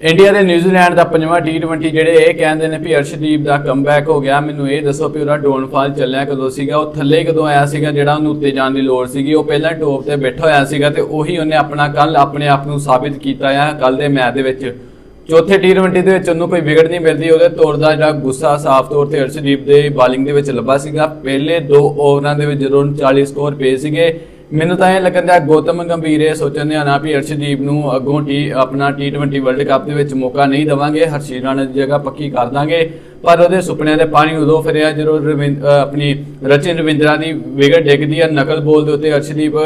India ਤੇ New Zealand ਦਾ ਪੰਜਵਾਂ T20 ਜਿਹੜੇ ਇਹ ਕਹਿੰਦੇ ਨੇ ਵੀ ਅਰਸ਼ਦੀਪ ਦਾ ਕਮਬੈਕ ਹੋ ਗਿਆ। ਮੈਨੂੰ ਇਹ ਦੱਸੋ ਵੀ ਉਹਦਾ ਡਾਊਨਫਾਲ ਚੱਲਿਆ ਕਦੋਂ ਸੀਗਾ, ਉਹ ਥੱਲੇ ਕਦੋਂ ਆਇਆ ਸੀਗਾ ਜਿਹੜਾ ਉਹਨੂੰ ਉੱਤੇ ਜਾਣ ਦੀ ਲੋੜ ਸੀਗੀ। ਉਹ ਪਹਿਲਾਂ ਟੋਪ ਤੇ ਬੈਠਾ ਹੋਇਆ ਸੀਗਾ ਤੇ ਉਹੀ ਉਹਨੇ ਆਪਣਾ ਕੱਲ ਆਪਣੇ ਆਪ ਨੂੰ ਸਾਬਿਤ ਕੀਤਾ ਆ ਕੱਲ ਦੇ ਮੈਚ ਦੇ ਵਿੱਚ। ਚੌਥੇ T20 ਦੇ ਵਿੱਚ ਉਹਨੂੰ ਕੋਈ ਵਿਗੜ ਨਹੀਂ ਮਿਲਦੀ, ਉਹਦੇ ਤੌਰ ਦਾ ਜਿਹੜਾ ਗੁੱਸਾ ਸਾਫ਼ ਤੌਰ ਤੇ ਅਰਸ਼ਦੀਪ ਦੇ ਬਾਲਿੰਗ ਦੇ ਵਿੱਚ ਲੱਭਾ ਸੀਗਾ। ਪਹਿਲੇ ਦੋ ਓਵਰਾਂ ਦੇ ਵਿੱਚ ਜਦੋਂ ਉਹਨੂੰ 40 ਸਕੋਰ ਪਏ ਸੀਗੇ ਮੈਨੂੰ ਤਾਂ ਇਹ ਲੱਗਦਾ ਗੌਤਮ ਗੰਭੀਰ ਇਹ ਸੋਚਣ ਦੇ ਆਣਾ ਵੀ ਅਰਸ਼ਦੀਪ ਨੂੰ ਅੱਗੋਂ ਟੀ ਆਪਣਾ T20 ਵਰਲਡ ਕੱਪ ਦੇ ਵਿੱਚ ਮੌਕਾ ਨਹੀਂ ਦਵਾਂਗੇ ਹਰਸ਼ੀਲ ਰਾਣਾ ਦੀ ਜਗ੍ਹਾ ਪੱਕੀ ਕਰ ਦਾਂਗੇ। ਪਰ ਉਹਦੇ ਸੁਪਨਿਆਂ ਦੇ ਪਾਣੀ ਉਦੋਂ ਫਿਰਿਆ ਜਦੋਂ ਰਵਿੰਦ- ਆਪਣੀ ਰਚਨ ਰਵਿੰਦਰਾ ਦੀ ਵਿਗੜ ਡਿੱਗਦੀ ਹੈ ਨਕਲ ਬੋਲ ਦੇ ਉੱਤੇ ਅਰਸ਼ਦੀਪ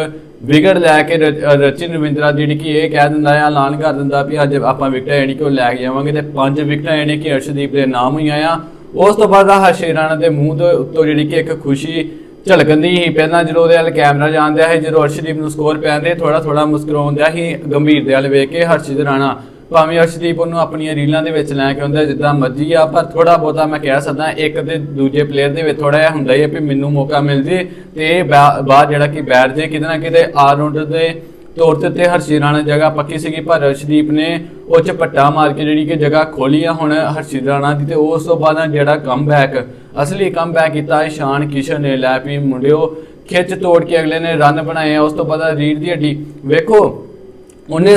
ਵਿਗੜ ਲੈ ਕੇ ਰ- ਅਹ ਰਚਨ ਰਵਿੰਦਰਾ ਜਿਹੜੀ ਕਿ ਇਹ ਕਹਿ ਦਿੰਦਾ ਆ, ਐਲਾਨ ਕਰ ਦਿੰਦਾ ਵੀ ਅੱਜ ਆਪਾਂ ਵਿਕਟਾਂ ਜਿਹੜੀ ਕਿ ਉਹ ਲੈ ਕੇ ਜਾਵਾਂਗੇ ਤੇ ਪੰਜ ਵਿਕਟਾਂ ਜਿਹੜੇ ਕਿ ਅਰਸ਼ਦੀਪ ਦੇ ਨਾਮ ਹੋਈਆਂ ਆ ਉਸ ਤੋਂ ਬਾਅਦ ਹਰਸ਼ੀਲ ਰਾਣਾ ਦੇ ਮੂੰਹ ਤੋਂ ਉੱਤੋਂ ਜਿਹੜੀ ਕਿ ਇੱਕ ਖੁਸ਼ੀ ਝਲਕਦੀ ਹੀ। ਪਹਿਲਾਂ ਜਦੋਂ ਉਹਦੇ ਵੱਲ ਕੈਮਰਾ ਜਾਂਦਿਆ ਸੀ, ਜਦੋਂ ਅਰਸ਼ਦੀਪ ਨੂੰ ਸਕੋਰ ਪੈਂਦੇ ਥੋੜਾ ਥੋੜਾ ਮੁਸਕਰਾਉਂਦਿਆ ਸੀ, ਗੰਭੀਰ ਦੇ ਵੱਲ ਵੇਖ ਕੇ ਹਰਸ਼ਿਤ ਰਾਣਾ, ਭਾਵੇਂ ਅਰਸ਼ਦੀਪ ਉਹਨੂੰ ਆਪਣੀਆਂ ਰੀਲਾਂ ਦੇ ਵਿੱਚ ਲੈ ਕੇ ਆਉਂਦਾ, ਜਿੱਦਾਂ ਮਰਜ਼ੀ ਆ, ਪਰ ਥੋੜਾ ਬਹੁਤਾ ਮੈਂ ਕਹਿ ਸਕਦਾ, ਇੱਕ ਤੇ ਦੂਜੇ ਪਲੇਅਰ ਦੇ ਵਿੱਚ ਥੋੜਾ ਜਿਹਾ ਹੁੰਦਾ ਹੀ ਹੈ ਵੀ ਮੈਨੂੰ ਮੌਕਾ ਮਿਲ ਜੇ ਤੇ ਇਹ ਬਾ- ਜਿਹੜਾ ਕਿ ਬੈਠ ਜੇ ਕਿਤੇ ਨਾ ਕਿਤੇ ਆਲ ਰਾਊਂਡਰ ਦੇ ਤੌਰ ਤੇ ਉੱਤੇ ਹਰਸ਼ੀ ਰਾਣਾ ਜਗ੍ਹਾ ਪੱਕੀ ਸੀਗੀ, ਪਰ ਅਰਸ਼ਦੀਪ ਨੇ ਉਹ ਚ ਪੱਟਾ ਮਾਰ ਕੇ ਜਿਹੜੀ ਕਿ ਜਗ੍ਹਾ ਖੋਲੀ ਆ ਹੁਣ ਹਰਸ਼ੀ ਰਾਣਾ ਦੀ ਤੇ ਉਸ ਤੋਂ ਬਾਅਦ ਜਿਹੜਾ ਕਮਬੈਕ ਅਸਲੀ ਕਮਬੈਕ ਕੀਤਾ ਇਸ਼ਾਨ ਕਿਸ਼ਨ ਨੇ ਲੈ ਵੀ ਮੁੰਡਿਓ ਖਿੱਚ ਤੋੜ ਕੇ ਅਗਲੇ ਨੇ ਰਨ ਬਣਾਏ ਆ, ਉਸ ਤੋਂ ਬਾਅਦ ਰੀੜ ਦੀ ਹੱਡੀ। ਵੇਖੋ, ਉਹਨੇ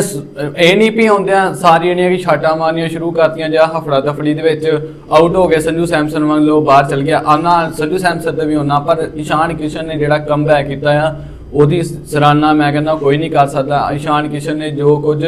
ਇਹ ਨਹੀਂ ਵੀ ਆਉਂਦਿਆਂ ਸਾਰੀਆਂ ਨੇ ਕਿ ਛਾਟਾਂ ਮਾਰਨੀਆਂ ਸ਼ੁਰੂ ਕਰਤੀਆਂ ਜਾਂ ਹਫੜਾ ਦਫੜੀ ਦੇ ਵਿੱਚ ਆਊਟ ਹੋ ਗਏ। ਸੰਜੂ ਸੈਮਸਨ ਵਾਂਗ ਲੋ ਬਾਹਰ ਚਲ ਗਿਆ। ਆਨਾ, ਸੰਜੂ ਸੈਮਸਨ ਤੇ ਵੀ ਹੋਣਾ ਪਰ ਇਸ਼ਾਨ ਕਿਸ਼ਨ ਨੇ ਜਿਹੜਾ ਕਮਬੈਕ ਕੀਤਾ ਆ, ਉਹਦੀ ਸਰਾਹਨਾ ਮੈਂ ਕਹਿੰਦਾ ਕੋਈ ਨਹੀਂ ਕਰ ਸਕਦਾ। ਇਸ਼ਾਨ ਕਿਸ਼ਨ ਨੇ ਜੋ ਕੁਝ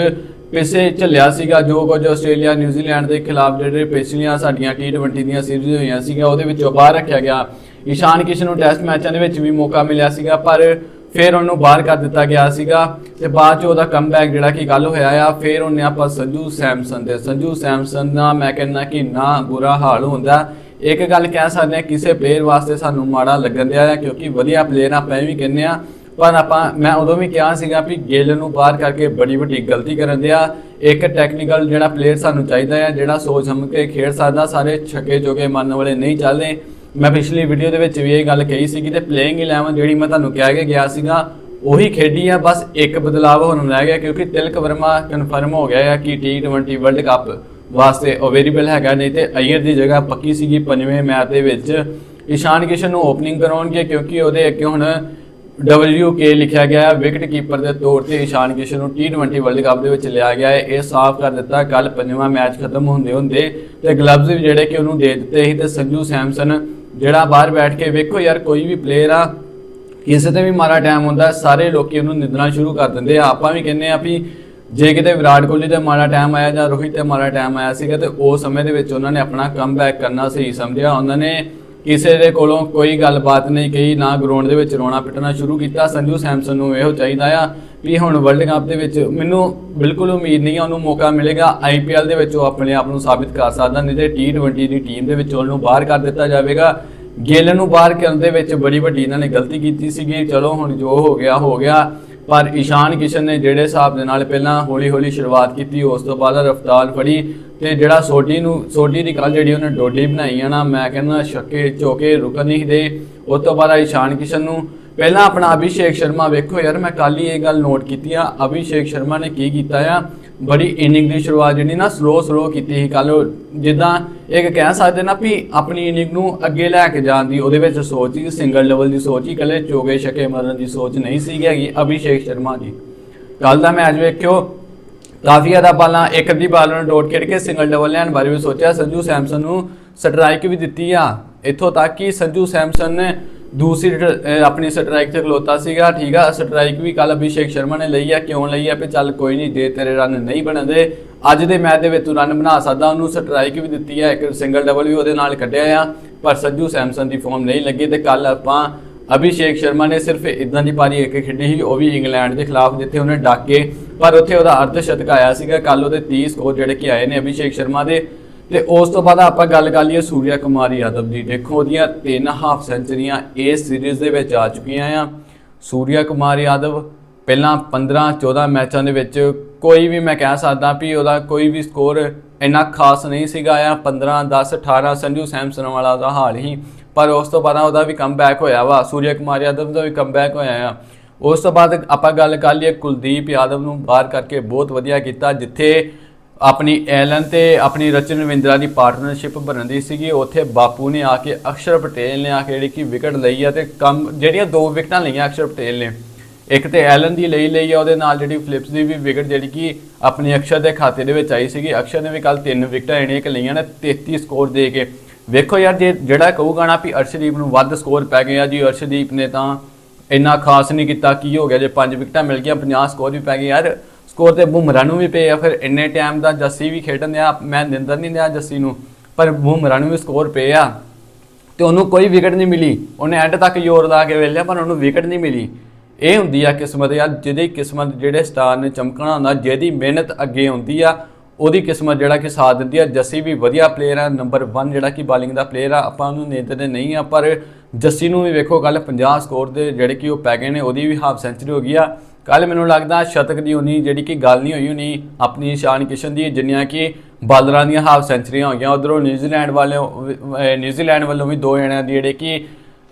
ਪਿੱਛੇ ਝੱਲਿਆ ਸੀਗਾ, ਜੋ ਕੁਝ ਆਸਟ੍ਰੇਲੀਆ ਨਿਊਜ਼ੀਲੈਂਡ ਦੇ ਖਿਲਾਫ ਜਿਹੜੇ ਪਿਛਲੀਆਂ ਸਾਡੀਆਂ T20 ਦੀਆਂ ਸੀਰੀਜ਼ ਹੋਈਆਂ ਸੀਗੀਆਂ, ਉਹਦੇ ਵਿੱਚੋਂ ਬਾਹਰ ਰੱਖਿਆ ਗਿਆ। ਈਸ਼ਾਨ ਕਿਸ਼ਨ ਨੂੰ ਟੈਸਟ ਮੈਚਾਂ ਦੇ ਵਿੱਚ ਵੀ ਮੌਕਾ ਮਿਲਿਆ ਸੀਗਾ, ਪਰ ਫਿਰ ਉਹਨੂੰ ਬਾਹਰ ਕਰ ਦਿੱਤਾ ਗਿਆ ਸੀਗਾ ਤੇ ਬਾਅਦ ਚ ਉਹਦਾ ਕਮਬੈਕ ਜਿਹੜਾ ਕਿ ਕੱਲ ਹੋਇਆ ਆ, ਫਿਰ ਉਹਨੇ ਆਪਾਂ ਸੰਜੂ ਸੈਮਸਨ ਦੇ ਸੰਜੂ ਸੈਮਸਨ ਦਾ ਮੈਂ ਕਹਿੰਦਾ ਕਿ ਨਾ ਬੁਰਾ ਹਾਲ ਹੁੰਦਾ। ਇੱਕ ਗੱਲ ਕਹਿ ਸਕਦੇ ਆ ਕਿਸੇ ਪਲੇਅਰ ਵਾਸਤੇ ਸਾਨੂੰ ਮਾੜਾ ਲੱਗਣ ਦਿਆ ਆ, ਕਿਉਂਕਿ ਵਧੀਆ ਪਲੇਅਰ ਆਪਾਂ ਇਹ ਵੀ ਕਹਿੰਦੇ ਆ ਪਰ ਆਪਾਂ, ਮੈਂ ਉਦੋਂ ਵੀ ਕਿਹਾ ਸੀਗਾ ਵੀ ਗਿੱਲ ਨੂੰ ਬਾਹਰ ਕਰਕੇ ਬੜੀ ਵੱਡੀ ਗਲਤੀ ਕਰਨ ਦਿਆ। ਇੱਕ ਟੈਕਨੀਕਲ ਜਿਹੜਾ ਪਲੇਅਰ ਸਾਨੂੰ ਚਾਹੀਦਾ ਹੈ ਜਿਹੜਾ ਸੋਚ ਸਮਝ ਕੇ ਖੇਡ ਸਕਦਾ, ਸਾਰੇ ਛੱਕੇ ਚੋਕੇ ਮੰਨਣ ਵਾਲੇ ਨਹੀਂ ਚੱਲਦੇ। ਮੈਂ ਪਿਛਲੀ ਵੀਡੀਓ ਦੇ ਵਿੱਚ ਵੀ ਇਹ ਗੱਲ ਕਹੀ ਸੀਗੀ ਤੇ ਪਲੇਇੰਗ 11 ਜਿਹੜੀ ਮੈਂ ਤੁਹਾਨੂੰ ਕਹਿ ਕੇ ਗਿਆ ਸੀਗਾ, ਉਹੀ ਖੇਡੀ ਆ, ਬਸ ਇੱਕ ਬਦਲਾਵ ਹੋਣ ਰਹਿ ਗਿਆ, ਕਿਉਂਕਿ ਤਿਲਕ ਵਰਮਾ ਕਨਫਰਮ ਹੋ ਗਿਆ ਹੈ ਕਿ T20 ਵਰਲਡ ਕੱਪ ਵਾਸਤੇ ਅਵੇਲੇਬਲ ਹੈਗਾ, ਨਹੀਂ ਤੇ ਅਈਅਰ ਦੀ ਜਗ੍ਹਾ ਪੱਕੀ ਸੀਗੀ ਪੰਜਵੇਂ ਮੈਚ ਦੇ ਵਿੱਚ। ਈਸ਼ਾਨ ਕਿਸ਼ਨ ਨੂੰ ਓਪਨਿੰਗ ਕਰਾਉਣਗੇ, ਕਿਉਂਕਿ ਉਹਦੇ ਅੱਗੇ ਹੁਣ WK ਲਿਖਿਆ ਗਿਆ ਹੈ ਵਿਕਟ ਕੀਪਰ ਦੇ ਤੌਰ ਤੇ ਇਸ਼ਾਨ ਕਿਸ਼ਨ ਨੂੰ T20 ਵਰਲਡ ਕੱਪ ਦੇ ਵਿੱਚ ਲਿਆ ਗਿਆ ਹੈ। ਇਹ ਸਾਫ਼ ਕਰ ਦਿੱਤਾ ਕੱਲ ਪੰਜਵਾਂ ਮੈਚ ਖਤਮ ਹੁੰਦੇ ਹੁੰਦੇ ਤੇ ਗਲਵਜ਼ ਵੀ ਜਿਹੜੇ ਕਿ ਉਹਨੂੰ ਦੇ ਦਿੱਤੇ ਸੀ ਤੇ ਸੰਜੂ ਸੈਮਸਨ ਜਿਹੜਾ ਬਾਹਰ ਬੈਠ ਕੇ ਵੇਖੋ ਯਾਰ, ਕੋਈ ਵੀ ਪਲੇਅਰ ਆ, ਕਿਸੇ ਤੇ ਵੀ ਮਾਰਾ ਟਾਈਮ ਹੁੰਦਾ, ਸਾਰੇ ਲੋਕੀ ਉਹਨੂੰ ਨਿੰਦਣਾ ਸ਼ੁਰੂ ਕਰ ਦਿੰਦੇ ਆ। ਆਪਾਂ ਵੀ ਕਹਿੰਦੇ ਆ ਵੀ ਜੇ ਕਿਤੇ ਵਿਰਾਟ ਕੋਹਲੀ ਤੇ ਮਾੜਾ ਟਾਈਮ ਆਇਆ ਜਾਂ ਰੋਹਿਤ ਤੇ ਮਾੜਾ ਟਾਈਮ ਆਇਆ ਸੀਗਾ ਤੇ ਉਸ ਸਮੇਂ ਦੇ ਵਿੱਚ ਉਹਨਾਂ ਨੇ ਆਪਣਾ ਕਮਬੈਕ ਕਰਨਾ ਸਹੀ ਸਮਝਿਆ? ਉਹਨਾਂ ਨੇ ਕਿਸੇ ਦੇ ਕੋਲੋਂ ਕੋਈ ਗੱਲਬਾਤ ਨਹੀਂ ਕਹੀ, ਨਾ ਗਰਾਊਂਡ ਦੇ ਵਿੱਚ ਰੋਣਾ ਪਿੱਟਣਾ ਸ਼ੁਰੂ ਕੀਤਾ। ਸੰਜੂ ਸੈਮਸਨ ਨੂੰ ਇਹੋ ਚਾਹੀਦਾ ਆ ਵੀ ਹੁਣ ਵਰਲਡ ਕੱਪ ਦੇ ਵਿੱਚ ਮੈਨੂੰ ਬਿਲਕੁਲ ਉਮੀਦ ਨਹੀਂ ਆ, ਉਹਨੂੰ ਮੌਕਾ ਮਿਲੇਗਾ। ਆਈਪੀਐਲ ਦੇ ਵਿੱਚ ਉਹ ਆਪਣੇ ਆਪ ਨੂੰ ਸਾਬਿਤ ਕਰ ਸਕਦਾ, ਨਹੀਂ ਤੇ T20 ਦੀ ਟੀਮ ਦੇ ਵਿੱਚ ਉਹਨੂੰ ਬਾਹਰ ਕਰ ਦਿੱਤਾ ਜਾਵੇਗਾ। ਗਿੱਲ ਨੂੰ ਬਾਹਰ ਕਰਨ ਦੇ ਵਿੱਚ ਬੜੀ ਵੱਡੀ ਇਹਨਾਂ ਨੇ ਗਲਤੀ ਕੀਤੀ ਸੀਗੀ। ਚਲੋ ਹੁਣ ਜੋ ਹੋ ਗਿਆ ਹੋ ਗਿਆ। ਪਰ ਈਸ਼ਾਨ ਕਿਸ਼ਨ ਨੇ ਜਿਹੜੇ ਹਿਸਾਬ ਦੇ ਨਾਲ ਪਹਿਲਾਂ ਹੌਲੀ ਹੌਲੀ ਸ਼ੁਰੂਆਤ ਕੀਤੀ, ਉਸ ਤੋਂ ਬਾਅਦ ਰਫਤਾਰ ਫੜੀ ਤੇ ਜਿਹੜਾ ਸੋਢੀ ਨੂੰ, ਸੋਢੀ ਦੀ ਕੱਲ ਜਿਹੜੀ ਉਹਨੇ ਡੋਡੀ ਬਣਾਈ ਆ ਨਾ, ਮੈਂ ਕਹਿੰਦਾ ਛੱਕੇ ਚੋਕੇ ਰੁਕਣ ਨਹੀਂ ਦੇ। ਉਸ ਤੋਂ ਬਾਅਦ ਈਸ਼ਾਨ ਕਿਸ਼ਨ ਨੂੰ ਪਹਿਲਾਂ ਆਪਣਾ ਅਭਿਸ਼ੇਕ ਸ਼ਰਮਾ ਵੇਖੋ ਯਾਰ, ਮੈਂ ਕੱਲ ਹੀ ਇਹ ਗੱਲ ਨੋਟ ਕੀਤੀ ਆ, ਅਭਿਸ਼ੇਕ ਸ਼ਰਮਾ ਨੇ ਕੀ ਕੀਤਾ ਆ? ਬੜੀ ਇਨਿੰਗ ਦੀ ਸ਼ੁਰੂਆਤ ਜਿਹੜੀ ਨਾ ਸਲੋ ਸਲੋ ਕੀਤੀ ਸੀ ਕੱਲ ਜਿੱਦਾਂ ਇੱਕ ਕਹਿ ਸਕਦੇ ਨਾ ਵੀ ਆਪਣੀ ਇਨਿੰਗ ਨੂੰ ਅੱਗੇ ਲੈ ਕੇ ਜਾਣ ਦੀ, ਉਹਦੇ ਵਿੱਚ ਸੋਚ ਹੀ ਸਿੰਗਲ ਲੈਵਲ ਦੀ ਸੋਚ ਹੀ ਕੱਲੇ ਚੋਗੇ ਛਕੇ ਮਾਰਨ ਦੀ ਸੋਚ ਨਹੀਂ ਸੀ ਹੈਗੀ ਅਭਿਸ਼ੇਕ ਸ਼ਰਮਾ ਦੀ ਕੱਲ ਦਾ ਮੈਚ ਵੇਖਿਓ, ਕਾਫੀ ਜ਼ਿਆਦਾ ਬਾਲਾਂ, ਇੱਕ ਅੱਧੀ ਬਾਲ ਨੂੰ ਡੋਟ ਖੇਡ ਕੇ ਸਿੰਗਲ ਡਬਲ ਲੈਣ ਬਾਰੇ ਵੀ ਸੋਚਿਆ। ਸੰਜੂ ਸੈਮਸਨ ਨੂੰ ਸਟ੍ਰਾਈਕ ਵੀ ਦਿੱਤੀ ਆ। ਇੱਥੋਂ ਤੱਕ ਕਿ ਸੰਜੂ ਸੈਮਸਨ ਨੇ ਦੂਸਰੀ ਆਪਣੀ ਸਟ੍ਰਾਈਕ ਤੇ ਖਲੋਤਾ ਸੀਗਾ, ਠੀਕ ਆ, ਸਟ੍ਰਾਈਕ ਵੀ ਕੱਲ ਅਭਿਸ਼ੇਕ ਸ਼ਰਮਾ ਨੇ ਲਈ ਆ, ਕਿਉਂ ਲਈ ਆ, ਵੀ ਚੱਲ ਕੋਈ ਨਹੀਂ ਜੇ ਤੇਰੇ ਰਨ ਨਹੀਂ ਬਣਦੇ। ਅੱਜ ਦੇ ਮੈਚ ਦੇ ਵਿੱਚ ਤੂੰ ਰਨ ਬਣਾ ਸਕਦਾ, ਉਹਨੂੰ ਸਟ੍ਰਾਈਕ ਵੀ ਦਿੱਤੀ ਆ, ਇੱਕ ਸਿੰਗਲ ਡਬਲ ਵੀ ਉਹਦੇ ਨਾਲ ਕੱਢਿਆ ਆ, ਪਰ ਸੱਜੂ ਸੈਮਸਨ ਦੀ ਫਾਰਮ ਨਹੀਂ ਲੱਗੀ ਤੇ ਕੱਲ ਆਪਾਂ ਅਭਿਸ਼ੇਕ ਸ਼ਰਮਾ ਨੇ ਸਿਰਫ ਇਦਾਂ ਦੀ ਪਾਰੀ ਇੱਕ ਖੇਡੀ ਸੀ, ਉਹ ਵੀ ਇੰਗਲੈਂਡ ਦੇ ਖਿਲਾਫ ਜਿੱਥੇ ਉਹਨੇ ਡਾਕੇ, ਪਰ ਉੱਥੇ ਉਹਦਾ ਅਰਧ ਸ਼ਤਕ ਆਇਆ ਸੀਗਾ ਕੱਲ ਉਹਦੇ 30 ਸਕੋਰ ਜਿਹੜੇ ਕਿ ਆਏ ਨੇ ਅਭਿਸ਼ੇਕ ਸ਼ਰਮਾ ਦੇ। ਤੇ ਉਸ ਤੋਂ ਬਾਅਦ ਆਪਾਂ ਗੱਲ ਕਰ ਲਈਏ ਸੂਰਿਆ ਕੁਮਾਰ ਯਾਦਵ ਦੀ। ਦੇਖੋ, ਉਹਦੀਆਂ ਤਿੰਨ ਹਾਫ ਸੈਂਚਰੀਆਂ ਇਸ ਸੀਰੀਜ਼ ਦੇ ਵਿੱਚ ਆ ਚੁੱਕੀਆਂ ਆ। ਸੂਰਿਆ ਕੁਮਾਰ ਯਾਦਵ ਪਹਿਲਾਂ 15 14 ਮੈਚਾਂ ਦੇ ਵਿੱਚ ਕੋਈ ਵੀ ਮੈਂ ਕਹਿ ਸਕਦਾ ਵੀ ਉਹਦਾ ਕੋਈ ਵੀ ਸਕੋਰ ਇੰਨਾ ਖਾਸ ਨਹੀਂ ਸੀਗਾ ਆ। 15 10 18 ਸੰਜੂ ਸੈਮਸਨ ਵਾਲਾ ਉਹਦਾ ਹਾਲ ਹੀ। ਪਰ ਉਸ ਤੋਂ ਬਾਅਦ ਉਹਦਾ ਵੀ ਕਮਬੈਕ ਹੋਇਆ ਵਾ। ਸੂਰਿਆ ਕੁਮਾਰ ਯਾਦਵ ਦਾ ਵੀ ਕਮਬੈਕ ਹੋਇਆ ਆ। ਉਸ ਤੋਂ ਬਾਅਦ ਆਪਾਂ ਗੱਲ ਕਰ ਲਈਏ ਕੁਲਦੀਪ ਯਾਦਵ ਨੂੰ ਬਾਹਰ ਕਰਕੇ ਬਹੁਤ ਵਧੀਆ ਕੀਤਾ, ਜਿੱਥੇ ਆਪਣੀ ਐਲਨ ਤੇ ਆਪਣੀ ਰਚਨ ਰਵਿੰਦਰਾ ਦੀ ਪਾਰਟਨਰਸ਼ਿਪ ਬਣਨ ਦੀ ਸੀਗੀ। ਉੱਥੇ ਬਾਪੂ ਨੇ ਆ ਕੇ ਅਕਸ਼ਰ ਪਟੇਲ ਨੇ ਆ ਕੇ ਜਿਹੜੀ ਕਿ ਵਿਕਟ ਲਈ ਆ ਤੇ ਕੰਮ ਜਿਹੜੀਆਂ ਦੋ ਵਿਕਟਾਂ ਲਈਆਂ ਅਕਸ਼ਰ ਪਟੇਲ ਨੇ। ਇੱਕ ਤੇ ਐਲਨ ਦੀ ਲਈ ਲਈ ਆ, ਉਹਦੇ ਨਾਲ ਜਿਹੜੀ ਫਲਿਪਸ ਦੀ ਵੀ ਵਿਕਟ ਜਿਹੜੀ ਕਿ ਆਪਣੇ ਅਕਸ਼ਰ ਦੇ ਖਾਤੇ ਦੇ ਵਿੱਚ ਆਈ ਸੀਗੀ। ਅਕਸ਼ਰ ਨੇ ਵੀ ਕੱਲ ਤਿੰਨ ਵਿਕਟਾਂ ਜਿਹੜੀਆਂ ਕਿ ਲਈਆਂ ਨੇ 33 ਸਕੋਰ ਦੇ ਕੇ। ਵੇਖੋ ਯਾਰ, ਜੇ ਜਿਹੜਾ ਕਹੂਗਾ ਨਾ ਵੀ ਅਰਸ਼ਦੀਪ ਨੂੰ ਵੱਧ ਸਕੋਰ ਪੈ ਗਏ ਆ ਜੀ, ਅਰਸ਼ਦੀਪ ਨੇ ਤਾਂ ਇੰਨਾ ਖਾਸ ਨਹੀਂ ਕੀਤਾ। ਕੀ ਹੋ ਗਿਆ? ਜੇ ਪੰਜ ਵਿਕਟਾਂ ਮਿਲ ਗਈਆਂ 50 ਸਕੋਰ ਵੀ ਪੈ ਗਏ। ਯਾਰ ਸਕੋਰ ਤੇ ਬੁਮਰਾ ਨੂੰ ਵੀ ਪਏ ਆ, ਫਿਰ ਇੰਨੇ ਟਾਈਮ ਦਾ ਜੱਸੀ ਵੀ ਖੇਡਣ ਦਿਆ, ਮੈਂ ਨਿੰਦਰ ਨਹੀਂ ਦਿਆ ਜੱਸੀ ਨੂੰ, ਪਰ ਬੁਮਰਾ ਨੂੰ ਵੀ ਸਕੋਰ ਪਏ ਆ। ਤੇ ਉਹਨੂੰ ਕੋਈ ਵਿਕਟ ਨਹੀਂ ਮਿਲੀ। ਉਹਨੇ ਐਂਡ ਤੱਕ ਜ਼ੋਰ ਲਾ ਕੇ ਵੇਲਿਆ ਪਰ ਉਹਨੂੰ ਵਿਕਟ ਨਹੀਂ ਮਿਲੀ। ਇਹ ਹੁੰਦੀ ਆ ਕਿਸਮਤ ਯਾਰ, ਜਿਹਦੀ ਕਿਸਮਤ ਜਿਹੜੇ ਸਟਾਰ ਨੇ ਚਮਕਣਾ ਹੁੰਦਾ, ਜਿਹਦੀ ਮਿਹਨਤ ਅੱਗੇ ਹੁੰਦੀ ਆ, ਉਹਦੀ ਕਿਸਮਤ ਜਿਹੜਾ ਕਿ ਸਾਥ ਦਿੰਦੀ ਆ। ਜੱਸੀ ਵੀ ਵਧੀਆ ਪਲੇਅਰ ਆ ਨੰਬਰ 1 ਜਿਹੜਾ ਕਿ ਬੋਲਿੰਗ ਦਾ ਪਲੇਅਰ ਆ, ਆਪਾਂ ਉਹਨੂੰ ਨਿੰਦਦੇ ਨਹੀਂ ਆ, ਪਰ ਜੱਸੀ ਨੂੰ ਵੀ ਵੇਖੋ ਕੱਲ 50 ਸਕੋਰ ਦੇ ਜਿਹੜੇ ਕਿ ਉਹ ਪੈ ਗਏ ਨੇ, ਉਹਦੀ ਵੀ ਹਾਫ ਸੈਂਚਰੀ ਹੋ ਗਈ ਆ। ਕੱਲ ਮੈਨੂੰ ਲੱਗਦਾ ਸ਼ਤਕ ਦੀ ਉਨੀ, ਜਿਹੜੀ ਕਿ ਗੱਲ ਨਹੀਂ ਹੋਈ ਹੋਣੀ ਆਪਣੀ ਸ਼ਾਨ ਕਿਸ਼ਨ ਦੀ, ਜਿੰਨੀਆਂ ਕਿ ਬਾਲਰਾਂ ਦੀਆਂ ਹਾਫ ਸੈਂਚਰੀਆਂ ਹੋ ਗਈਆਂ। ਉਧਰੋਂ ਨਿਊਜ਼ੀਲੈਂਡ ਵਾਲਿਓ ਨਿਊਜ਼ੀਲੈਂਡ ਵੱਲੋਂ ਵੀ ਦੋ ਜਣਿਆਂ ਦੀ ਜਿਹੜੇ ਕਿ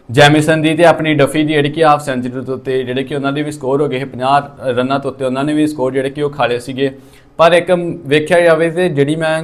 ਜੈਮਿਸਨ ਦੀ ਤੇ ਆਪਣੀ ਡਫੀ ਦੀ ਜਿਹੜੀ ਕਿ ਹਾਫ ਸੈਂਚਰੀ ਤੋਂ ਉੱਤੇ, ਜਿਹੜੇ ਕਿ ਉਹਨਾਂ ਦੇ ਵੀ ਸਕੋਰ ਹੋ ਗਏ ਸੀ 50 ਰਨਾਂ ਤੋਂ ਉੱਤੇ ਉਹਨਾਂ ਨੇ ਵੀ ਸਕੋਰ ਜਿਹੜੇ ਕਿ ਉਹ ਖਾਲੇ ਸੀਗੇ। ਪਰ ਇੱਕ ਵੇਖਿਆ ਜਾਵੇ ਤੇ ਜਿਹੜੀ ਮੈਂ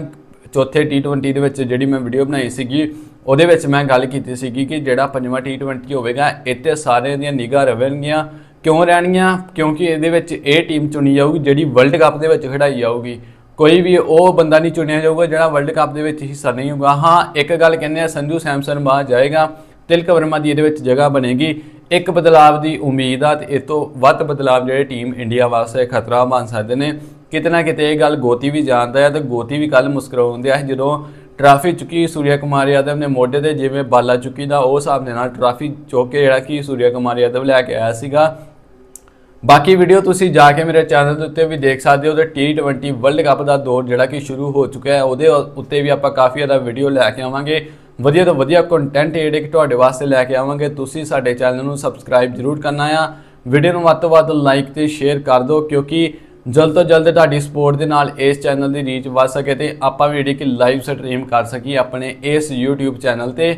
ਚੌਥੇ T20 ਦੇ ਵਿੱਚ ਜਿਹੜੀ ਮੈਂ ਵੀਡੀਓ ਬਣਾਈ ਸੀਗੀ, ਉਹਦੇ ਵਿੱਚ ਮੈਂ ਗੱਲ ਕੀਤੀ ਸੀਗੀ ਕਿ ਜਿਹੜਾ ਪੰਜਵਾਂ T20 ਹੋਵੇਗਾ, ਇੱਥੇ ਸਾਰਿਆਂ ਦੀਆਂ ਨਿਗਾਹ ਰਵਣਗੀਆਂ ਕਿਉਂ ਰਹਿਣਗੀਆਂ? ਕਿਉਂਕਿ ਇਹਦੇ ਵਿੱਚ ਇਹ ਟੀਮ ਚੁਣੀ ਜਾਊਗੀ ਜਿਹੜੀ ਵਰਲਡ ਕੱਪ ਦੇ ਵਿੱਚ ਖਿਡਾਈ ਜਾਊਗੀ। ਕੋਈ ਵੀ ਉਹ ਬੰਦਾ ਨਹੀਂ ਚੁਣਿਆ ਜਾਊਗਾ ਜਿਹੜਾ ਵਰਲਡ ਕੱਪ ਦੇ ਵਿੱਚ ਹਿੱਸਾ ਨਹੀਂ ਹੋਊਗਾ। ਹਾਂ, ਇੱਕ ਗੱਲ ਕਹਿੰਦੇ ਆ, ਸੰਜੂ ਸੈਮਸਨ ਬਾਹਰ ਜਾਏਗਾ। ਤਿਲਕ ਵਰਮਾ ਦੀ ਇਹਦੇ ਵਿੱਚ ਜਗ੍ਹਾ ਬਣੇਗੀ। ਇੱਕ ਬਦਲਾਵ ਦੀ ਉਮੀਦ ਆ ਤੇ ਇਸ ਤੋਂ ਵੱਧ ਬਦਲਾਵ ਜਿਹੜੇ ਟੀਮ ਇੰਡੀਆ ਵਾਸਤੇ ਖਤਰਾ ਬਣ ਸਕਦੇ ਨੇ। ਕਿਤੇ ਨਾ ਕਿਤੇ ਇਹ ਗੱਲ ਗੋਤੀ ਵੀ ਜਾਣਦਾ ਹੈ ਤੇ ਗੋਤੀ ਵੀ ਕੱਲ ਮੁਸਕਰਾਉਂਦੇ ਆ। ਜਦੋਂ ਟਰਾਫੀ ਚੁੱਕੀ ਸੂਰਿਆ ਕੁਮਾਰ ਯਾਦਵ ਨੇ ਮੋਢੇ ਤੇ ਜਿਵੇਂ ਬਾਲਾ ਚੁੱਕੀ ਦਾ ਉਹ ਹਿਸਾਬ ਦੇ ਨਾਲ ਟਰਾਫੀ ਚੁੱਕ ਕੇ ਜਿਹੜਾ ਕਿ ਸੂਰਿਆ ਕੁਮਾਰ ਯਾਦਵ ਲੈ ਕੇ ਆਇਆ ਸੀਗਾ। ਬਾਕੀ ਵੀਡੀਓ ਤੁਸੀਂ ਜਾ ਕੇ ਮੇਰੇ ਚੈਨਲ ਦੇ ਉੱਤੇ ਵੀ ਦੇਖ ਸਕਦੇ ਹੋ ਤੇ T20 ਵਰਲਡ ਕੱਪ ਦਾ ਦੌਰ ਜਿਹੜਾ ਕਿ ਸ਼ੁਰੂ ਹੋ ਚੁੱਕਿਆ ਹੈ, ਉਹਦੇ ਉੱਤੇ ਵੀ ਆਪਾਂ ਕਾਫੀ ਜ਼ਿਆਦਾ ਵੀਡੀਓ ਲੈ ਕੇ ਆਵਾਂਗੇ। ਵਧੀਆ ਤੋਂ ਵਧੀਆ ਕੰਟੈਂਟ ਜਿਹੜੇ ਕਿ ਤੁਹਾਡੇ ਵਾਸਤੇ ਲੈ ਕੇ ਆਵਾਂਗੇ, ਤੁਸੀਂ ਸਾਡੇ ਚੈਨਲ ਨੂੰ ਸਬਸਕ੍ਰਾਈਬ ਜ਼ਰੂਰ ਕਰਨਾ ਆ। ਵੀਡੀਓ ਨੂੰ ਵੱਧ ਤੋਂ ਵੱਧ ਲਾਈਕ ਤੇ ਸ਼ੇਅਰ ਕਰ ਦਿਓ, ਕਿਉਂਕਿ ਜਲਦ ਤੋਂ ਜਲਦ ਤੁਹਾਡੀ ਸਪੋਰਟ ਦੇ ਨਾਲ ਇਸ ਚੈਨਲ ਦੀ ਰੀਚ ਵੱਧ ਸਕੇ ਤੇ ਆਪਾਂ ਵੀ ਜਿਹੜੀ ਕਿ ਲਾਈਵ ਸਟ੍ਰੀਮ ਕਰ ਸਕੀਏ ਆਪਣੇ ਇਸ YouTube ਚੈਨਲ ਤੇ।